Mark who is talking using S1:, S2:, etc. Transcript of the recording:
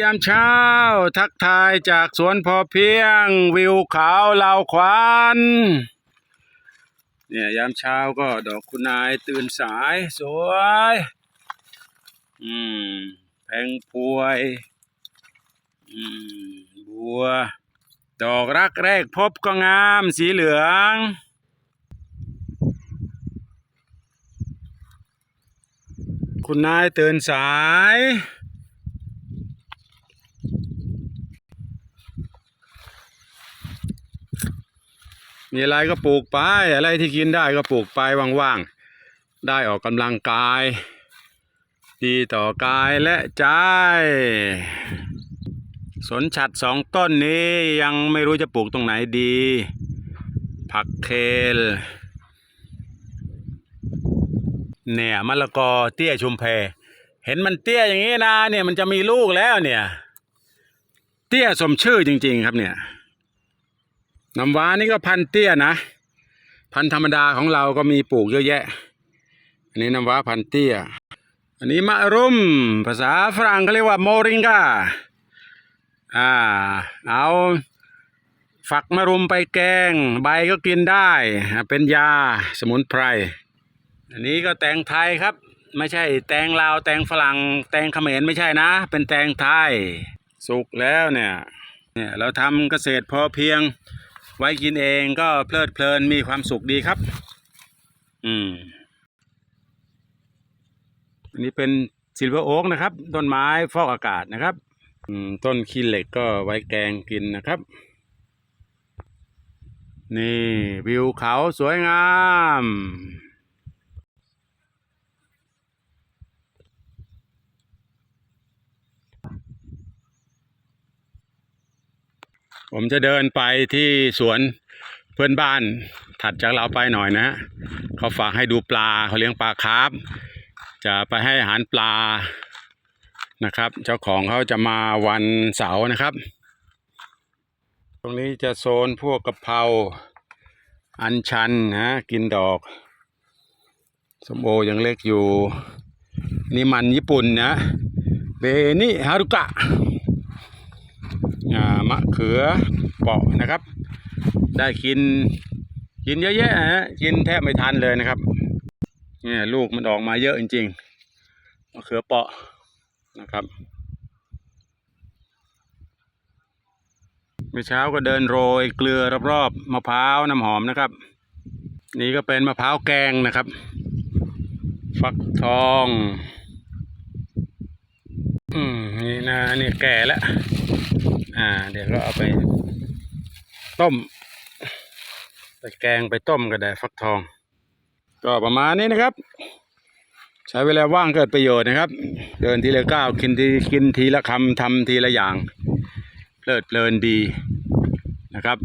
S1: ยามเช้าทักทายจากสวนพอเพียง วิวขาวเหล่าขวานเนี่ยยามเช้าก็ดอกคุณนายตื่นสายสวย อืมแพงพวย อืมบัว ดอกรักแรกพบก็งามสีเหลืองคุณนายตื่นสาย มีอะไรก็ปลูกไป อะไรที่กินได้ก็ปลูกไปว่างๆ ได้ออกกำลังกาย ดีต่อกายและใจ สนฉัดสองต้นนี้ยังไม่รู้จะปลูกตรงไหนดี ผักเคลเนี่ยมะละกอเตี้ยชุมแพ เห็นมันเตี้ยอย่างนี้นะเนี่ยมันจะมีลูกแล้วเนี่ย เตี้ยสมชื่อจริง ๆ ครับเนี่ย น้ำว้านี่ก็พันธุ์เตี้ยนะ พันธุ์ธรรมดาของเราก็มีปลูกเยอะแยะ อันนี้น้ำว้าพันธุ์เตี้ย อันนี้มะรุม ภาษาฝรั่งเขาเรียกว่าโมริงกาอ่า เอาฝักมะรุมไปแกง ใบก็กินได้ เป็นยาสมุนไพร อันนี้ก็แตงไทยครับ ไม่ใช่แตงลาวแตงฝรั่งแตงเขมรไม่ใช่นะ เป็นแตงไทย สุกแล้วเนี่ย เนี่ยเราทำเกษตรพอเพียง ไว้กินเองก็เพลิดเพลินมีความสุขดีครับ อืมอันนี้เป็นซิลเวอร์โอ๊กนะครับ ต้นไม้ฟอกอากาศนะครับ อืม ต้นขี้เหล็กก็ไว้แกงกินนะครับ นี่วิวเขาสวยงาม ผมจะเดินไปที่สวนเพื่อนบ้านถัดจากเราไปหน่อยนะเขาฝากให้ดูปลาเขาเลี้ยงปลาคาร์ฟจะไปให้อาหารปลานะครับ เจ้าของเขาจะมาวันเสาร์นะครับ ตรงนี้จะโซนพวกกะเพราอันชันนะกินดอกสมโอยังเล็กอยู่ นี่มันญี่ปุ่นนะเบนิฮารุกะ มะเขือเปาะนะครับ ได้กินกินเยอะแยะฮะกินแทบไม่ทันเลยนะครับเนี่ยลูกมันออกมาเยอะจริงๆมะเขือเปาะนะครับเมื่อเช้าก็เดินโรยเกลือรอบๆมะพร้าวน้ำหอมนะครับ นี่ก็เป็นมะพร้าวแกงนะครับ ฟักทอง อืมนี่นะนี่แก่แล้ว อ่า เดี๋ยวเราเอาไปต้ม ไปแกงไปต้มก็ได้ฟักทอง ก็ประมาณนี้นะครับ ใช้เวลาว่างเกิดประโยชน์นะครับ เดินทีละก้าวกินทีกินทีละคำทำทีละอย่างเพลิดเพลินดีนะครับ